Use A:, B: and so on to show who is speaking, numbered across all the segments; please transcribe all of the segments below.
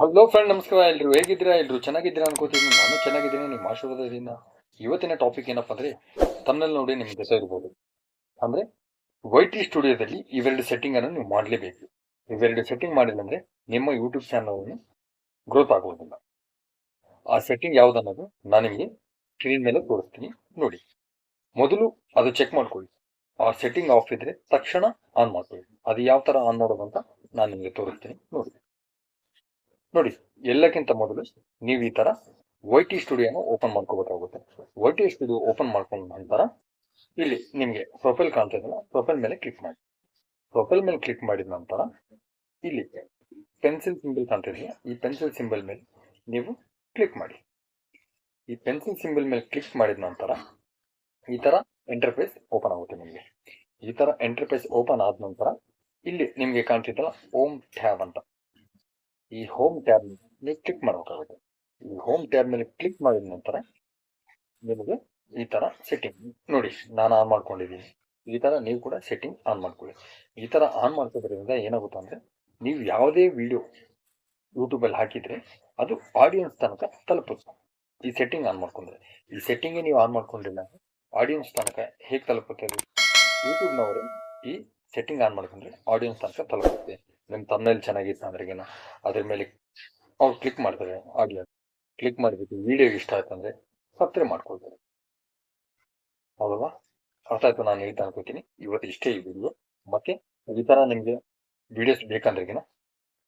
A: Hello friend ನಮಸ್ಕಾರ ಎಲ್ರು. ಹೇಗಿದ್ದೀರಾ ಎಲ್ರು? ಚೆನ್ನಾಗಿದ್ದೀರಾ ಅನ್ಕೋತೀನಿ. ನಾನು ಚೆನ್ನಾಗಿದ್ದೀನಿ. ನಿಮ್ಮ ಆಶೀರ್ವಾದದಿಂದ. ಇವತ್ತಿನ ಟಾಪಿಕ್ ಏನಪ್ಪಾ ಅಂದ್ರೆ ತಮ್ಮಲ್ಲಿ ನೋಡಿ ನಿಮ್ಗೆ ಗೊತ್ತಾಗಿರ್ಬೋದು. ಅಂದ್ರೆ ವೈ ಟಿ ಸ್ಟುಡಿಯೋದಲ್ಲಿ ಇವೆರಡು ಸೆಟ್ಟಿಂಗ್ ಅನ್ನು ನೀವು ಮಾಡಲೇಬೇಕು. ಇವೆರಡು ಸೆಟ್ಟಿಂಗ್ ಮಾಡಿಲ್ಲ ಅಂದ್ರೆ, ನಿಮ್ಮ ಯೂಟ್ಯೂಬ್ ಚಾನಲ್ ಗ್ರೋತ್ ಆಗುವುದಿಲ್ಲ. ಆ ಸೆಟ್ಟಿಂಗ್ ಯಾವ್ದನ್ನೋದು ನಾನು ನಿಮಗೆ ಸ್ಕ್ರೀನ್ ಮೇಲೆ ತೋರಿಸ್ತೀನಿ ನೋಡಿ. ಮೊದಲು ಅದು ಚೆಕ್ ಮಾಡ್ಕೊಳ್ಳಿ. ಆ ಸೆಟ್ಟಿಂಗ್ ಆಫ್ ಇದ್ರೆ ತಕ್ಷಣ ಆನ್ ಮಾಡ್ಕೊಳ್ಳಿ. ಅದು ಯಾವ ತರ ಆನ್ ಮಾಡೋದು ಅಂತ ನಾನು ನಿಮಗೆ ತೋರಿಸ್ತೀನಿ ನೋಡಿ. ನೋಡಿ, ಎಲ್ಲಕ್ಕಿಂತ ಮೊದಲು ನೀವು ಈ ತರ ವೈ ಟಿ ಸ್ಟುಡಿಯೋನ ಓಪನ್ ಮಾಡ್ಕೋಬೇಕಾಗುತ್ತೆ. ವೈ ಟಿ ಸ್ಟುಡಿಯೋ ಓಪನ್ ಮಾಡ್ಕೊಂಡ ನಂತರ ಇಲ್ಲಿ ನಿಮಗೆ ಪ್ರೊಫೈಲ್ ಕಾಣ್ತಾ ಪ್ರೊಫೈಲ್ ಮೇಲೆ ಕ್ಲಿಕ್ ಮಾಡಿ. ಪ್ರೊಫೈಲ್ ಮೇಲೆ ಕ್ಲಿಕ್ ಮಾಡಿದ ನಂತರ ಇಲ್ಲಿ ಪೆನ್ಸಿಲ್ ಸಿಂಬಲ್ ಕಾಣ್ತಾ ಈ ಪೆನ್ಸಿಲ್ ಸಿಂಬಲ್ ಮೇಲೆ ನೀವು ಕ್ಲಿಕ್ ಮಾಡಿ. ಈ ಪೆನ್ಸಿಲ್ ಸಿಂಬಲ್ ಮೇಲೆ ಕ್ಲಿಕ್ ಮಾಡಿದ ನಂತರ ಈ ತರ ಎಂಟರ್ಪ್ರೈಸ್ ಓಪನ್ ಆಗುತ್ತೆ ನಿಮಗೆ. ಈ ತರ ಎಂಟರ್ಪ್ರೈಸ್ ಓಪನ್ ಆದ ನಂತರ ಇಲ್ಲಿ ನಿಮಗೆ ಕಾಣ್ತಿದ್ದಲ್ಲ ಓಮ್ ಟ್ಯಾಬ್ ಅಂತ. ಈ ಹೋಮ್ ಟ್ಯಾಬ್ ಕ್ಲಿಕ್ ಮಾಡಬೇಕಾಗುತ್ತೆ. ಈ ಹೋಮ್ ಟ್ಯಾಬ್ ಮೇಲೆ ಕ್ಲಿಕ್ ಮಾಡಿದ ನಂತರ ನಿಮಗೆ ಈ ತರ ಸೆಟ್ಟಿಂಗ್ ನೋಡಿ, ನಾನು ಆನ್ ಮಾಡ್ಕೊಂಡಿದ್ದೀನಿ ಈ ತರ ನೀವು ಕೂಡ ಸೆಟ್ಟಿಂಗ್ ಆನ್ ಮಾಡ್ಕೊಳ್ಳಿ. ಈ ತರ ಆನ್ ಮಾಡ್ಕೋದ್ರಿಂದ ಏನಾಗುತ್ತೆ ಅಂದ್ರೆ ನೀವು ಯಾವುದೇ ವಿಡಿಯೋ ಯೂಟ್ಯೂಬಲ್ಲಿ ಹಾಕಿದ್ರೆ ಅದು ಆಡಿಯನ್ಸ್ ತನಕ ತಲುಪುತ್ತೆ. ಈ ಸೆಟ್ಟಿಂಗ್ ಆನ್ ಮಾಡ್ಕೊಂಡ್ರೆ. ಈ ಸೆಟ್ಟಿಂಗ್ ನೀವು ಆನ್ ಮಾಡ್ಕೊಂಡಿಲ್ಲ ಆಡಿಯನ್ಸ್ ತನಕ ಹೇಗೆ ತಲುಪುತ್ತೆ ಯೂಟ್ಯೂಬ್ನವರು ಈ ಸೆಟ್ಟಿಂಗ್ ಆನ್ ಮಾಡ್ಕೊಂಡ್ರೆ ಆಡಿಯನ್ಸ್ ತನಕ ತಲುಪುತ್ತೆ. ನಿಮ್ಮ ತಮ್ಮಲ್ಲಿ ಚೆನ್ನಾಗಿತ್ತು ಅಂದ್ರೆ ಏನೋ ಅದ್ರ ಮೇಲೆ ಅವ್ರು ಕ್ಲಿಕ್ ಮಾಡ್ತಾರೆ, ಆಗ್ಲಿ ಕ್ಲಿಕ್ ಮಾಡಿಬಿಟ್ಟು ವಿಡಿಯೋ ಇಷ್ಟ ಆಯ್ತು ಅಂದ್ರೆ ಸಬ್ಸ್ಕ್ರೈಬ್ ಮಾಡ್ಕೊಳ್ತಾರೆ. ಹೌದಲ್ವಾ ಅರ್ಥ ಆಯ್ತು ನಾನು ಹೇಳ್ತಾ ಅನ್ಕೋತೀನಿ. ಇವತ್ತು ಇಷ್ಟೇ ಈ ವಿಡಿಯೋ ಮತ್ತೆ ಈ ತರ ನಿಮ್ಗೆ ವಿಡಿಯೋಸ್ ಬೇಕಂದ್ರೆಗಿನ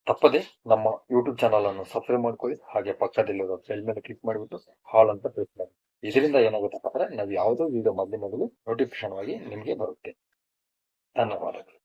A: ತಪ್ಪದೆ ನಮ್ಮ ಯೂಟ್ಯೂಬ್ ಚಾನಲ್ ಅನ್ನು ಸಬ್ಸ್ಕ್ರೈಬ್ ಮಾಡ್ಕೊಳ್ಳಿ. ಹಾಗೆ ಪಕ್ಕದಲ್ಲಿರೋ ಬೆಲ್ ಮೇಲೆ ಕ್ಲಿಕ್ ಮಾಡಿಬಿಟ್ಟು ಹಾಲ್ ಅಂತ ಪ್ರೆಸ್ ಮಾಡಿ. ಇದರಿಂದ ಏನಾಗುತ್ತೆ ಅಂದ್ರೆ ನಾವು ಯಾವುದೋ ವಿಡಿಯೋ ಮೊದಲು ಮೊದಲು ನೋಟಿಫಿಕೇಶನ್ ಆಗಿ ನಿಮಗೆ ಬರುತ್ತೆ. ಧನ್ಯವಾದಗಳು.